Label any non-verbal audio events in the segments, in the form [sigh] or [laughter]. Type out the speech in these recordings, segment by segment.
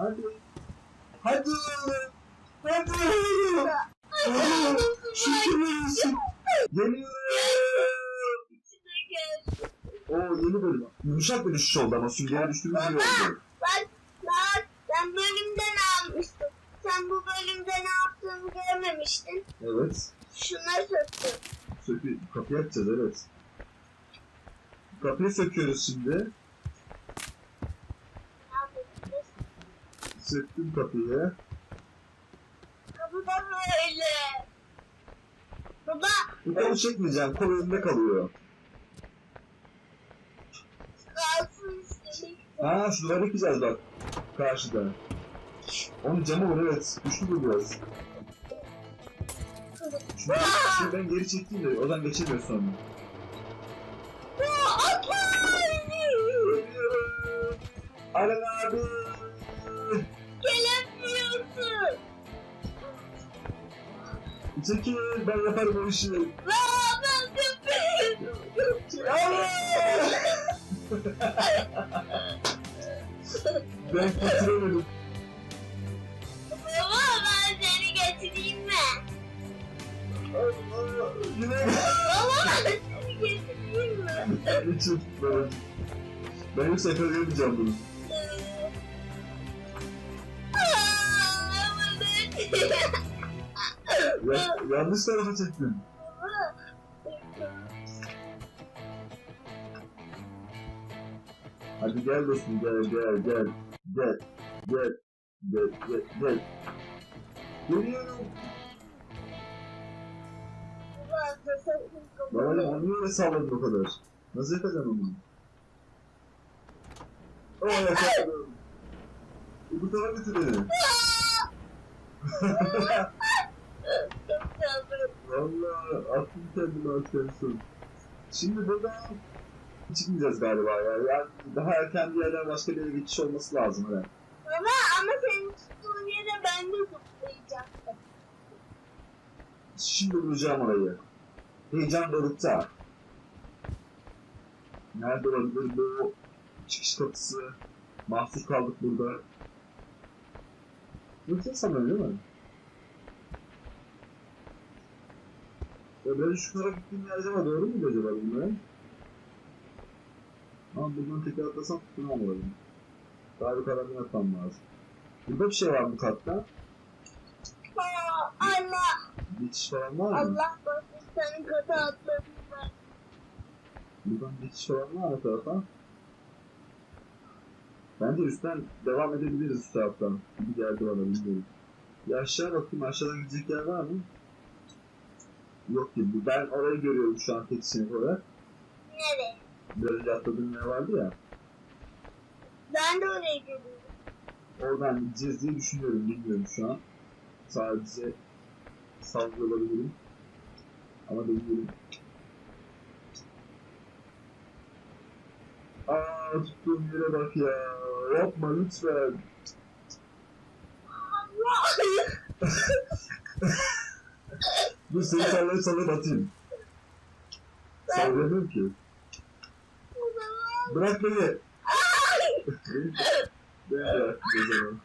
Hadi. Hadi. Hadi. Şükür Geliyor. Oo yeni bölüm. Yumuşak bir düşüş oldu ama süngere düştüğümüz gibi oldu. Bak bak ben bölümden almıştım. Sen bu bölümde ne yaptığını görmemiştin. Evet. Şunları söktüm. Sökü, kapıyı açacağız evet. Kapıyı söküyoruz şimdi. Ne yapacağız? Söktüm kapıyı. Kapı da böyle. Baba Bu kolu çekmeyeceğim. Kol önünde kalıyor. kalsın istedik. Ha şu duvarı yıkacağız bak. Karşıda. Onun camı var evet. Güçlü bu biraz. Şunu, şunu ben geri çekeyim de oradan geçemiyor sonra. Atla! Alen abi. Çekil ben yaparım o işi. Aa, ben köpeğim. ben getiremedim. Baba ben seni getireyim mi? Yine Baba ben seni getireyim mi? için ben. Ben hiç yakalayameyacağım bunu. Ya, yanlış tarafa çektim. Hadi gel dostum gel gel gel. Gel. Gel. Gel gel gel. Geliyorum. Babacım onu niye öyle salladın o kadar? Nasıl yapacaksın onu? Oh yakaladım. Bu tarafa götür beni. [laughs] [laughs] Valla attım kendimi atıyorsun. Şimdi buradan çıkmayacağız galiba ya. Yani daha erken bir yerden başka bir yere geçiş olması lazım herhalde. Baba ama senin tuttuğun yere ben de zıplayacaktım. Şimdi bulacağım orayı. Heyecan dorukta. Nerede olabilir bu çıkış kapısı? Mahsur kaldık burada. Yoksa sanırım değil mi? Ben şu tarafa gittiğim yer acaba doğru muydu acaba bilmiyorum. Ama buradan tekrar atlasam tutunamam orayı. Daha yukarıdan atmam lazım. Burada bir şey var bu katta. Aa, Allah, Geçiş falan var mı? Allah korusun senin kötü atladın ben. Buradan geçiş falan var mı tarafa? Bence üstten devam edebiliriz üst taraftan. Gibi geldi bana bilmiyorum. Bir aşağı bakayım aşağıdan gidecek yer var mı? Yok gibi. Ben orayı görüyorum şu an tek sinir olarak. Nereye? Önce atladığım yer vardı ya. Ben de oraya gidiyorum. Oradan gideceğiz diye düşünüyorum. Bilmiyorum şu an. Sadece sallıyor olabilirim. Ama bilmiyorum. Aa tuttuğum yere bak ya. Yapma lütfen. [laughs] Dur seni sallayıp sallayıp atayım. Sallayamıyorum ki. Bırak beni. beni bırak o zaman.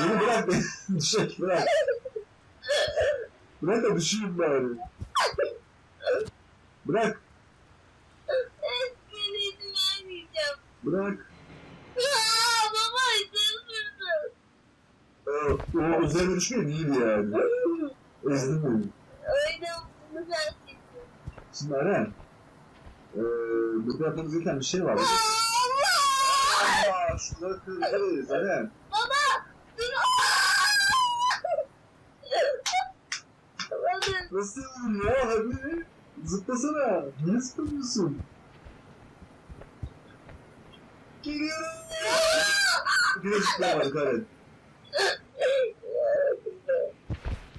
Beni bırak beni. [laughs] Düşek bırak. Bırak da düşeyim bari. Bırak. ben izin vermeyeceğim. Bırak. Aa, baba izin sürdü. Ee, o üzerine düşmeyin iyiydi yani. Ezdin beni. Öyle bunu sen seçtin. Şimdi Eren. Ee, burada yapmamız gereken bir şey var. Aa, şunları kırarız Eren. Baba! Dur! Baba dur. Nasıl ya hadi. Zıplasana. Niye zıplamıyorsun? Geliyorum. Yine zıplayamadık Eren.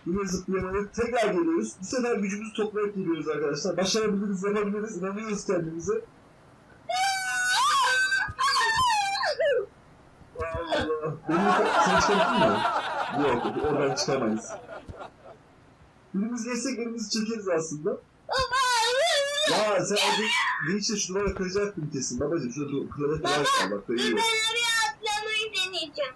Yine zıplayamadık. Tekrar geliyoruz. Bu sefer gücümüzü toplayıp geliyoruz arkadaşlar. Başarabiliriz, yapabiliriz. İnanıyoruz kendimize. Allah. Beni çıkarttın mı? Yok, oradan çıkamayız. Birimiz geçsek birimizi çekeriz aslında. Baba! Ya sen hadi geçse şu duvara kıracaktın kesin. Babacım şurada falan var. Bak da Dur iyi. ben oraya atlamayı deneyeceğim.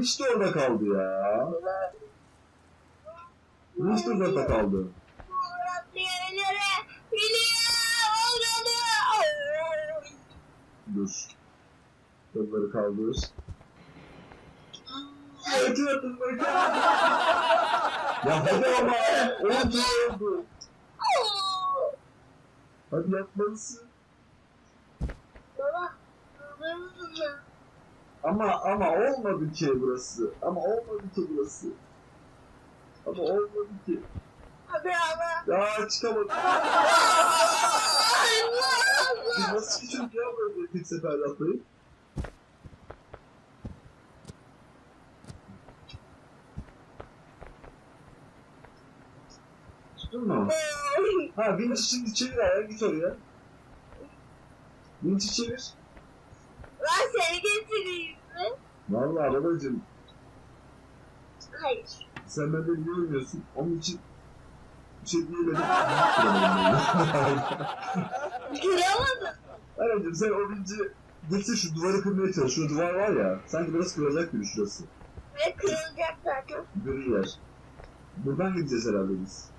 Hiç de orada kaldı ya. Hiç de orada kaldı. Dur. Kolları kaldır. Ya hadi ama. Oldu oldu. Hadi yapmalısın. Baba, mı? Ama ama olmadı ki burası. Ama olmadı ki burası. Ama olmadı ki. Hadi ama. Ya çıkamadım. Allah! [laughs] Biz nasıl çocuk ya böyle tek seferde atlayıp. Tuttun mu? Ha vinci şimdi çevir ayağa git oraya. Vinci çevir. Ben seni getireyim mi? Vallahi babacım Hayır. sen benden görmüyorsun. Onun için bir şey diyemedim. [laughs] Kıramadım. Anneciğim sen o vinci getir şu duvarı kırmaya çalış. Şu duvar var ya. Sanki burası kırılacak gibi şurası. Ve kırılacak zaten. Gri yer. Buradan gideceğiz herhalde biz.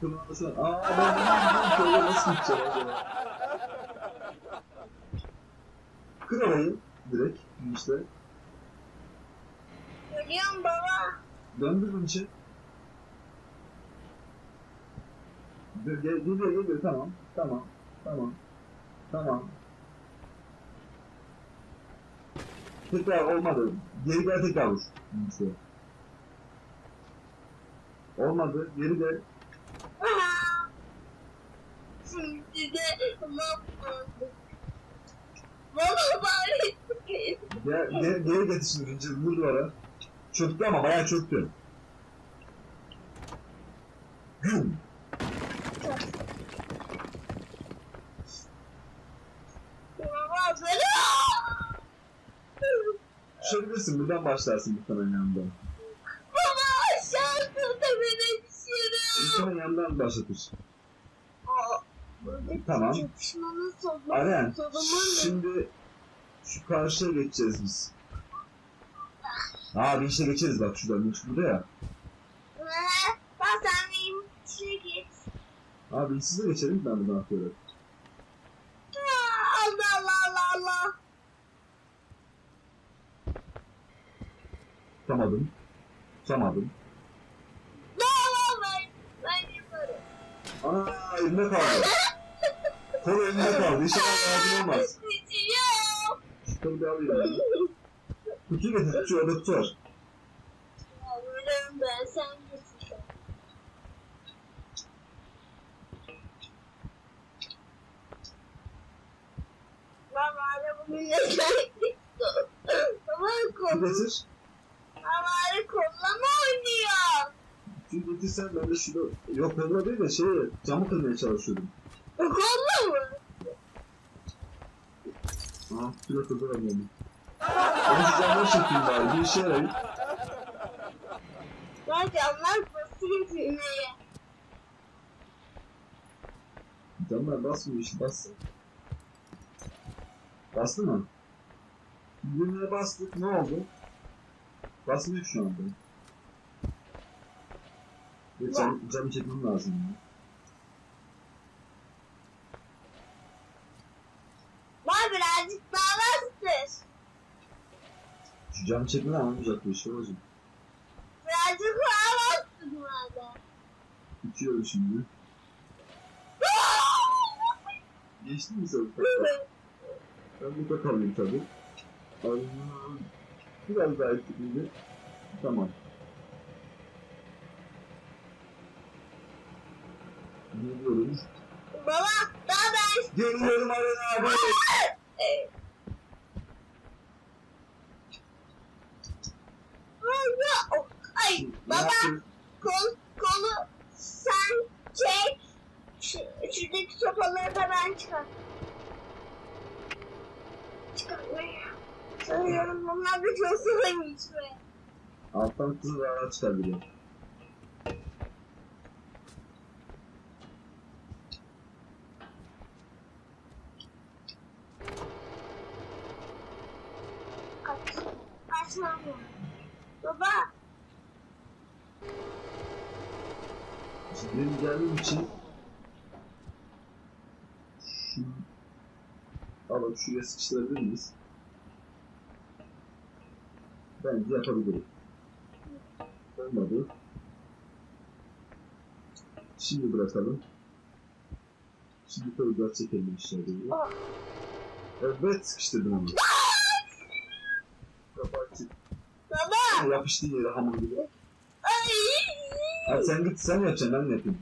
Kırmızı. Aa ben oraya nasıl gideceğim acaba. Kır direkt işte. Görüyorum baba. Döndür bunu içi. Gel, gel, geliyor geliyor tamam. Tamam. Tamam. Tamam. Tekrar olmadı. Geri gel tekrar vur. İşte. Olmadı. Geri gel. Şimdi de. Baba bari geri getir şimdi vinci. Vur duvara. Çöktü ama bayağı çöktü. Düşebilirsin. Buradan başlarsın muhtemelen yandan. Baba aşağı tepene düşüyorum. Muhtemelen yandan başlatır. Aa, Tamam. çatışmanın sonu. Aren, şimdi şu karşıya geçeceğiz biz. Aa işte geçeriz bak şuradan. Vinç burada ya. Ben sen içine git. Abi siz de geçelim ben buradan atlıyorum. Aa, Allah Allah Allah Allah. Tutamadım. Tutamadım. Ana elimde kaldı. Kolu elimde kaldı. İnşallah yardım olmaz. Bir alayım. Kutuyu getir. Kutu var. Yavrum ben sen getir. Bugün ne söyledik? Baba Kutuyu kol, getir. baba bari kollama oynuyor. Kutuyu getirsen ben de şunu... Yok kolla değil de şey camı kırmaya çalışıyordum. Kolla mı? Aha kutuyu kırdıramıyorum. Onu camdan çekeyim bari. Bir işe yarayın. Ben camlar basıyor düğmeye. Camlar basmıyor işte bassın. Bastı mı? Düğmeye bastık ne oldu? Basmıyor şu anda. Cam, camı çekmem lazım. ya. Bak birazcık daha bastır. Çekmeden anlamayacak bu işi hocam. Birazcık bastır bana. Bitiyor şimdi. Geçti mi sen? Ben burada kalayım tabi. Biraz daha etkiliydi. Tamam. Geliyorum. Baba ben Geliyorum Aren abi. Oh, Ay Ne baba kol kolu sen çek. Şu, şuradaki sopaları da ben çıkar. Çıkarmaya. Sanıyorum bunlar bir çok sıvıymış be. Alttan kızı daha çıkabiliyor. Kaç. Kaç Tamam. Baba. Şimdi benim gelmem için şu alıp şuraya sıkıştırabilir miyiz? Bence yapabilirim. Olmadı. Şimdi bırakalım. Şimdi yukarı biraz çekelim. Ah. Evet sıkıştırdım onu. Kapağı çık. Baba. Yapıştı yere hamur gibi. Ay. Hadi sen git sen yapacaksın ben yapayım?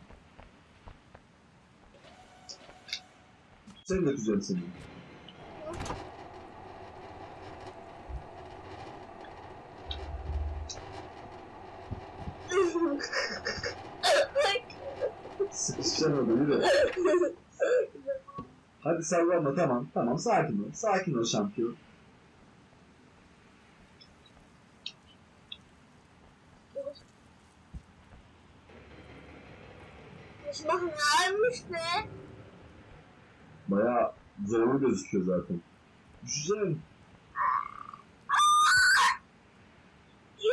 Sen götüreceğim seni. Sıkışacaksın orada yürü. Hadi sallanma tamam tamam sakin ol. Sakin ol şampiyon. Bak nermiş be? Baya zorlu gözüküyor zaten.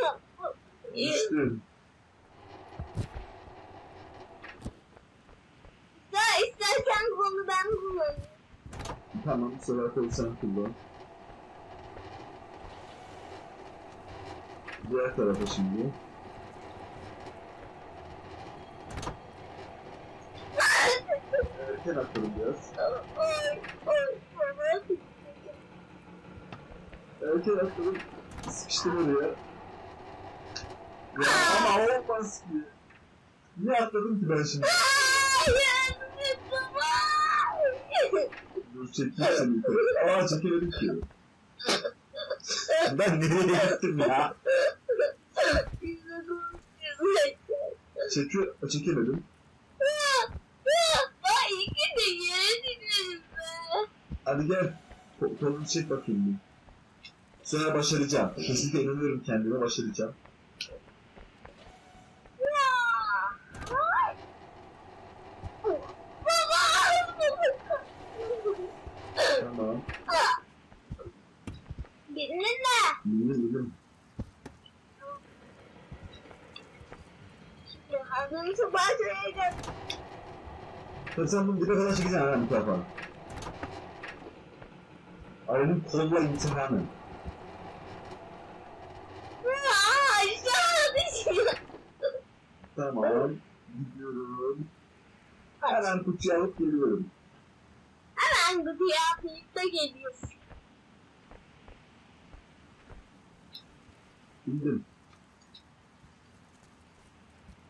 Ya. Düştüm. Ya istersen kolu ben kullanayım. Tamam bu sefer kolu sen kullan. Diğer tarafa şimdi. Erken atladım biraz. Erken atladım. Sıkıştım oraya. Ya ama olmaz ki. Niye atladım ki ben şimdi? Dur çekeyim seni yukarı. Aa çekemedim ki. Ben nereye gittim ya? Çekiyor, çekemedim. Ay, iki de yere dinledim be. Hadi gel. Ko- Kolunu çek bakayım bir. Sonra başaracağım. Kesinlikle inanıyorum kendime başaracağım. Tamam. Bildin mi? Bildim bildim. Hazır sabah söyleyeceğim. Sen, bunu dibe kadar çekeceksin ha bu tarafa. Ayrılık kolla düşüyor. Tamam. Gidiyorum. Hemen kutuyu alıp geliyorum. Hemen bu kıyafette geliyorsun. Bildim.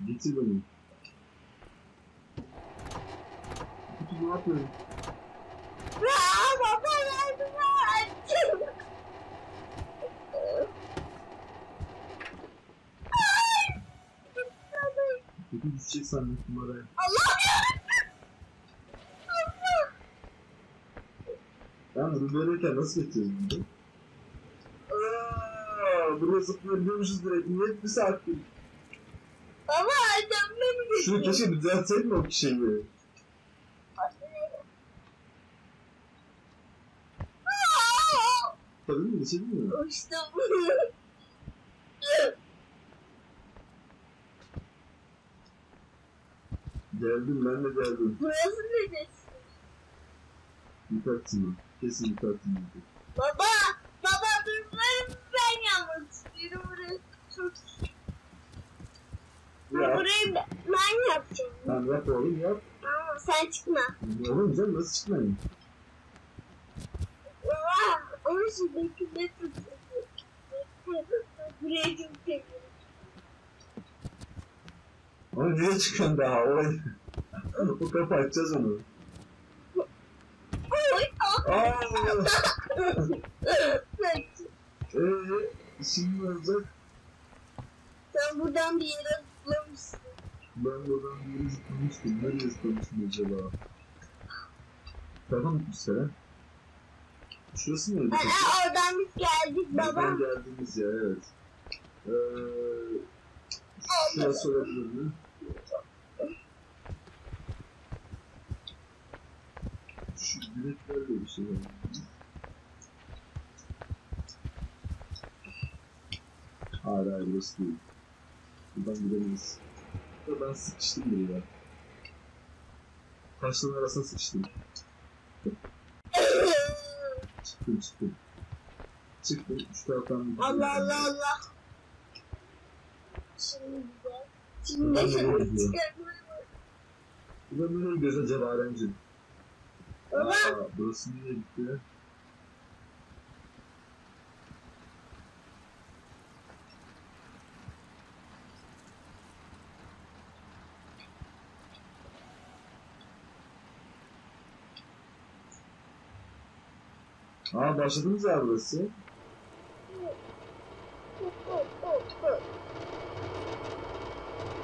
Getir beni. Kutu ne yapıyorum? Aa, baba yardım et. Ay! Düşecek zannettim oraya. Allah. Allah. Ben bunu böyleyken nasıl geçeceğiz bunu? Aaa! Buraya zıplayabiliyormuşuz direkt. Niye bir saattir? Baba adam beni Şunu keşke düzeltseydin o. Aa! Tabii mi? Geçebilir mi? Uçtum. [laughs] Geldim ben de geldim. Burası neresi? Yıkarsın. Kesin yıkarsın. Baba, baba dur ben, ben yapmak istiyorum burası. Çok Ya. Burayı ben, ben yapacağım. Tamam yap oğlum yap. Ama sen çıkma. Oğlum canım nasıl çıkmayayım? Baba, ama şuradaki ne tutuyor? Buraya çok Ama niye çıkıyorsun daha? Orayı... o kapı açacağız onu. Oy, Aa! sen, Eee? Şimdi ne olacak? sen buradan bir yere zıplamışsın. Ben buradan bir yere zıplamıştım. Nereye zıplamıştım acaba? Tarafa mı Seren? Şurası? Ha, ha, oradan biz geldik baba. Buradan geldiğimiz yer evet. Eee... Şurası olabilir mi? Şu direklerle bir şey var. Hayır hayır burası değil. Buradan gidemeyiz. Ya Ben sıkıştım buraya. Taşların arasına sıkıştım. Çıktım çıktım. Çıktım. Şu taraftan Allah Allah Allah. Şimdi de. Şimdi Ben de de şunu böyle diyorum. çıkartmaya Bu da nereye göz acaba Alemciğim? Baba. Aa, burası nereye gitti? Aa başladınız ya burası.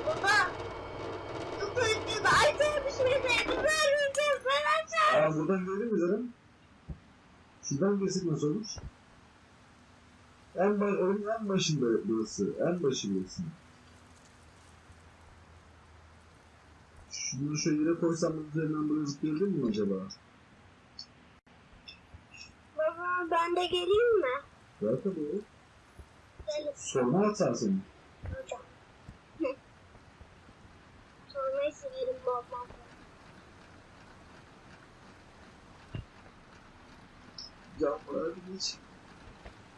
Baba. Bu kuyruğu açar bir şey de vermeyeceğim ben açar. Aa buradan gidelim mi canım? Şuradan girsek nasıl olur? En, baş, en başında burası. En başı burası. Şunu şöyle yere koysam üzerinden buraya zıplayabilir miyim acaba? Baba ben de geleyim mi? Ver tabii. Gelin Sorma atar seni. hocam. [laughs] Sormayı severim babam. Ya hadi geç.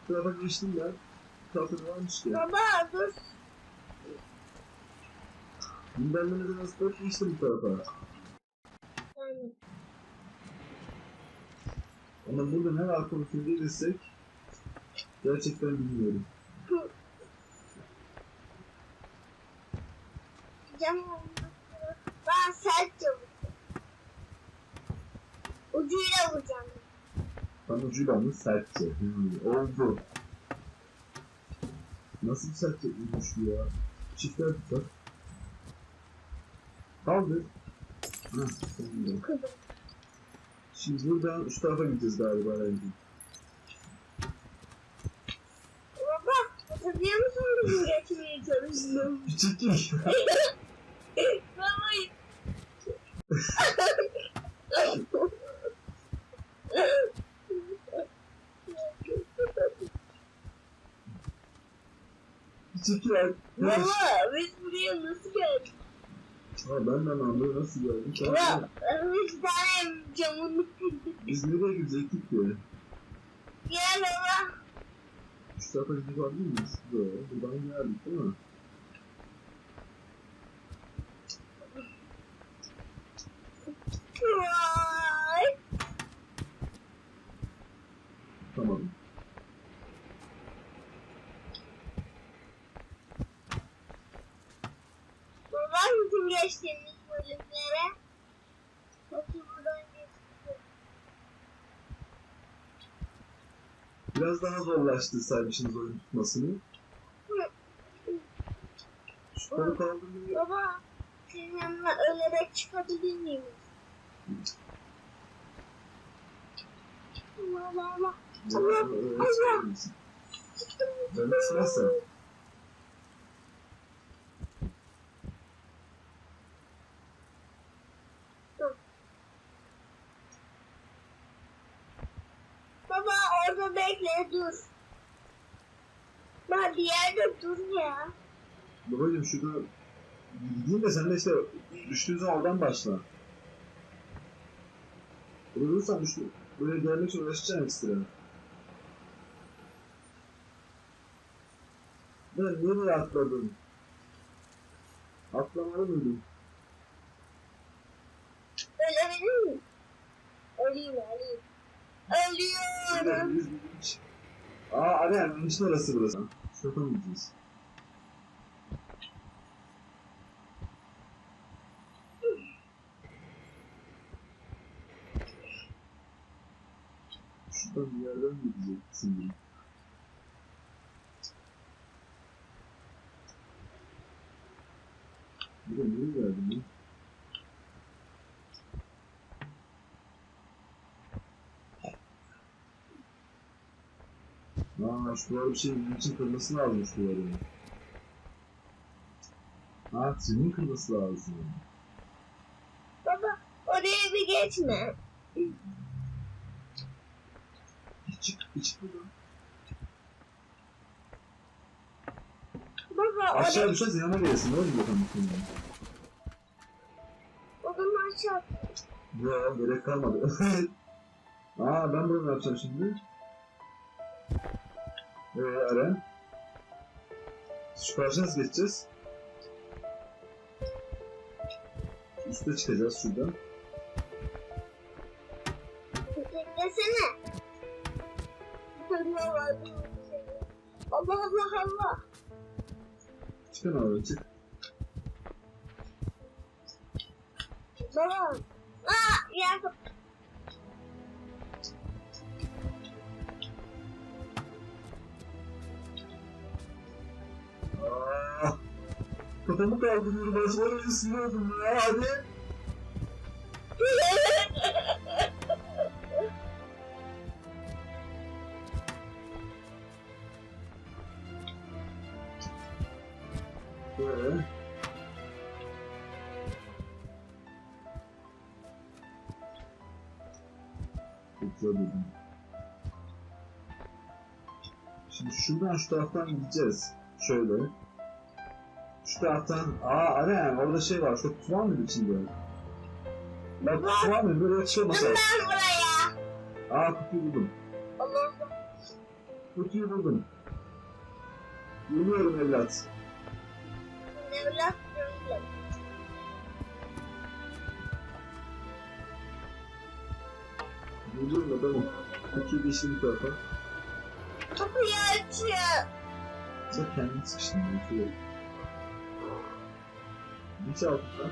Bu tarafa geçtim ben. Varmış ki. Baba dur. Ben neden nasıl geçtim bu tarafa. Yani, Ama burada ne var konusunu bilirsek gerçekten bilmiyorum. cam. Ben sert vuracağım. Ucuyla vuracağım. Tam ucuyla mı sertçe? Hmm, oldu. Nasıl sertçe uymuş ya? Çiftler tutar. Kaldır. Kızım. Şimdi buradan şu tarafa gideceğiz galiba bence. Baba hatırlıyor musun bizim geçmeye çalıştığımız? Çekil. Baba. [laughs] Yavaş. Baba biz buraya nasıl geldik? Ha ben de anlamda nasıl? Tamam. Ya bir tane camını kırdık. Biz nereye gidecektik ki? Gel baba. Şu tarafa gidip alabilir miyiz? Böyle. Buradan geldik değil mi? Tamam. Geçtiğimiz bölümlere. Hepsi buradan geçti. Biraz daha zorlaştırsaymışsınız oyun tutmasını. Şu kolu kaldırmayı... Baba senin yanına ölerek çıkabilir miyim? Allah Allah Allah. Allah. Çıktım. Ben sırası. Baba orada bekle dur. Ben bir yerde dur ya. Babacım şurada gideyim de sen de işte düştüğün zaman oradan başla. Burada durursan düştü. Buraya gelmek için uğraşacaksın ekstra. Ben nereye atladım? Atlamalı mıydım? Ölebilir miyim? Öleyim öleyim. Ölüyorum. Aa Aren, işte orası burası. Şuradan mı gideceğiz? Şuradan bir yerden mi gideceksin? diye. Bir de nereye geldim ya? Aa şu duvarı bir şey için kırması lazım şu duvarı. Ha senin kırması lazım. Baba oraya bir geçme. Çık, çık buradan. Aşağı oraya düşersen yanına gelirsin. Ne olacak bakalım o zaman aşağı. Yok gerek kalmadı. [laughs] Aa ben bunu ne yapacağım şimdi? Ee karşıya nasıl geçeceğiz? Üste çıkacağız şuradan. Beklesene. Allah Allah Allah Allah. Çıkın oraya çık. Baba. Aa yer kafamı kaldırıyorum. Ben sonra ısınıyordum ya. Hadi. Ee? Güzel dedim. Şimdi şuradan şu taraftan gideceğiz. Şöyle. Şu taraftan... Aa Aren orada şey var. Şu kutu var mıydı içinde? Ben kutu var mıydı? Böyle şey olmasa. Ben buraya. Aa kutuyu buldum. Allah Kutuyu buldum. Geliyorum evlat. evlat gördüm. Geliyorum adamım. Kutuyu bir tarafa. Kapıyı açıyor. Sen kendini sıkıştın. Kutuyu. Geç altından.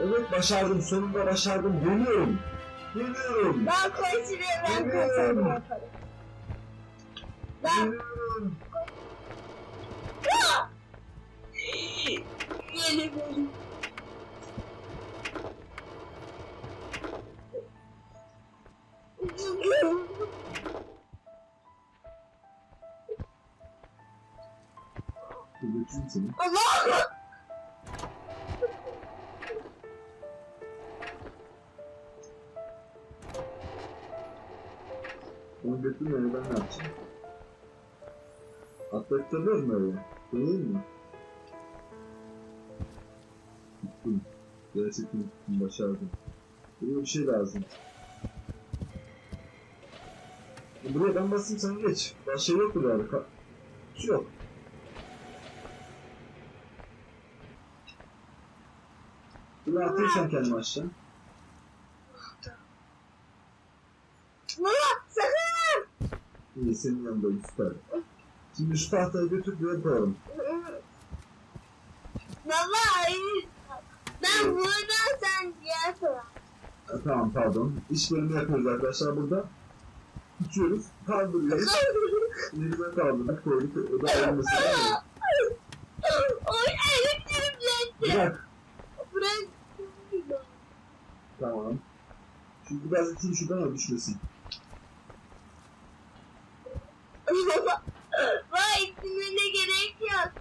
Evet başardım. Sonunda başardım. Geliyorum. Geliyorum. Ben şuraya ben yaparım. Ben Geliyorum. Yeni bölüm. Dur götüreyim seni. Allah! Onu götürmeye ben ne yapacağım? Atlatabiliyor mu öyle? Değil mi? Tuttum. Gerçekten tuttum, başardım. Buraya bir şey lazım. Buraya ben basayım sen geç. Başka şey yok burada. Ka- yok. Bunu atayım sen kendimi aşağı. Baba sakın! İyi senin yanındayım süper. Şimdi şu tahtayı götür buraya koyalım. Baba hayır. Ben buradan sen diğer tarafa. Tamam pardon. İş bölümü yapıyoruz arkadaşlar burada. Tutuyoruz, kaldırıyoruz. [laughs] Elimize kaldırdık, koyduk. O da ayrılması lazım. Oy elektriklendi. Bırak. Bırak. Tamam. Şimdi biraz iteyim şuradan ama düşmesin. [laughs] Vay ismine gerek yok.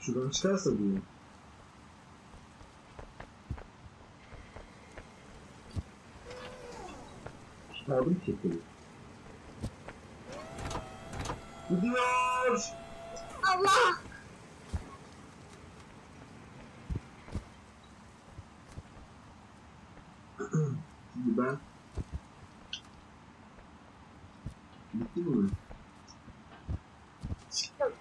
Şuradan çıkarsa diyor. Çıkardım kekleri. Gidiyor! Allah. Şimdi ben... Bitti mi? Çıktım.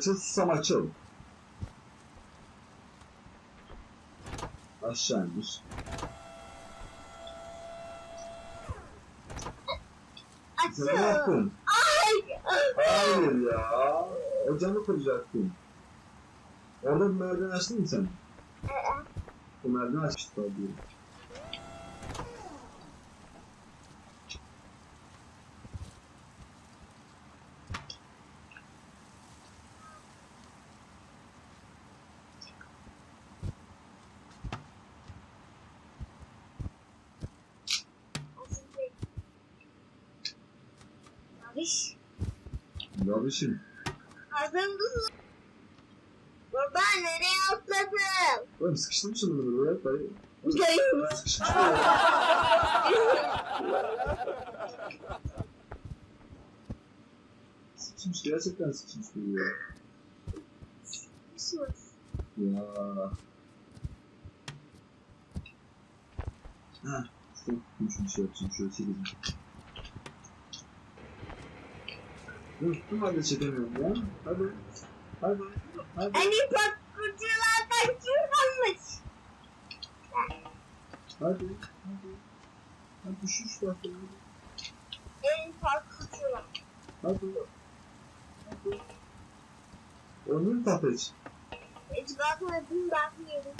Açıl susam açıl. Aşağı indir. Sen ne Açıl. yaptın? Ay. Hayır ya. O camı kıracaktın. Orada bir merdiven açtın mı sen? Ee, O merdiven açmıştı tabii. Abiş. Yavuşum. Hazır mısın? Baba nereye atladın? Oğlum sıkıştım şimdi buraya. Dayı. Gayım. Sıkıştım. sıkışmış. Gerçekten sıkışmış bu ya. Sus. Ya. Ha, şu şunu şey yapacağım, şöyle çekeceğim. Unuttum halde çekemiyorum ya. Hadi. Hadi. Hadi. En iyi parkurculardan kim kalmış? Hadi. Hadi. Hadi şu şu tarafa. En parkurcular. Hadi. Hadi. Onun tapet. Hiç bakmadım bakmıyorum.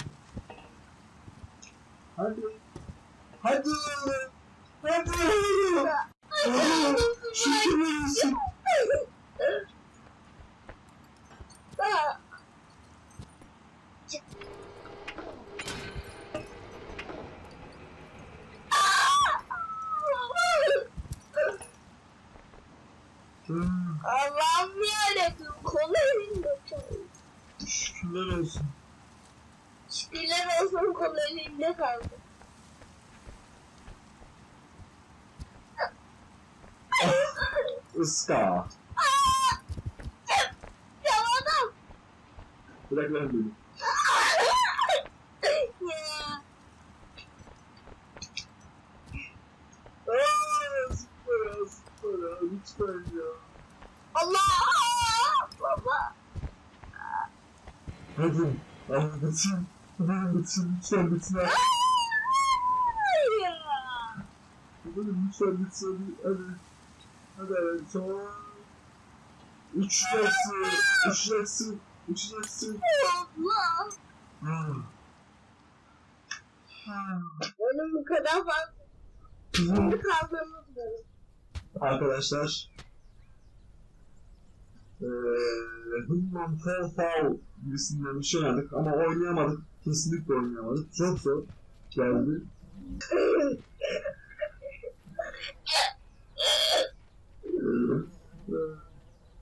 Hadi. Hadi. Hadi. Şükürler olsun. Aa, Hmm, Allah'ım yarabbim kolu elimde kaldı. Şükürler olsun. Şükürler olsun kolu elimde kaldı. Iska. Yaladım. Bırak lan beni. Lütfen ya. Allah! Baba. Hadi, hadi bitsin. Hadi bitsin, lütfen bitsin. Hadi, lütfen bitsin. Hadi. Son. Uçacaksın, uçacaksın, uçacaksın. Allah. Ah. Ah. Onun bu kadar fazla Kızım. kaldığımız. Arkadaşlar eee Human Fall Fall gibisinden bir şey oynadık ama oynayamadık. Kesinlikle oynayamadık. Çok zor geldi. [laughs] Eee,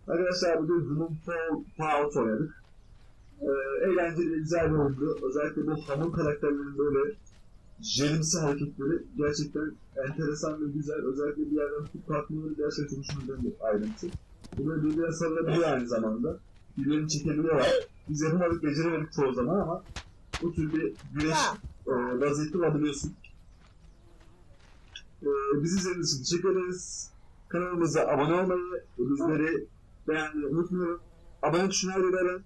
Arkadaşlar bugün Human Fall Fall oynadık. Eee eğlenceli, güzel bir oyundu. Özellikle bu hamur karakterlerin böyle jelimsi hareketleri gerçekten enteresan ve güzel. Özellikle bir yerden tutup kalkmaları gerçekten hoşuma giden bir ayrıntı. Bu böyle birbirine sarılabiliyor aynı zamanda. Birbirlerini çekebiliyorlar. Biz yapamadık, beceremedik çoğu zaman ama bu tür bir güreş Ha. e, vaziyeti olabiliyorsun. E, bizi izlediğiniz için teşekkür ederiz. Kanalımıza abone olmayı, bizleri beğenmeyi unutmayın. Abone tuşuna ayrılalım.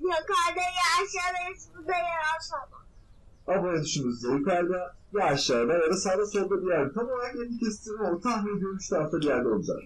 Yukarıda ya aşağıda burada ya aşağıda. Abone tuşumuz da yukarıda ya aşağıda ya da sağda solda bir yerde. Tam olarak yeni kestim ama tahmin ediyorum şu tarafta bir yerde olacak.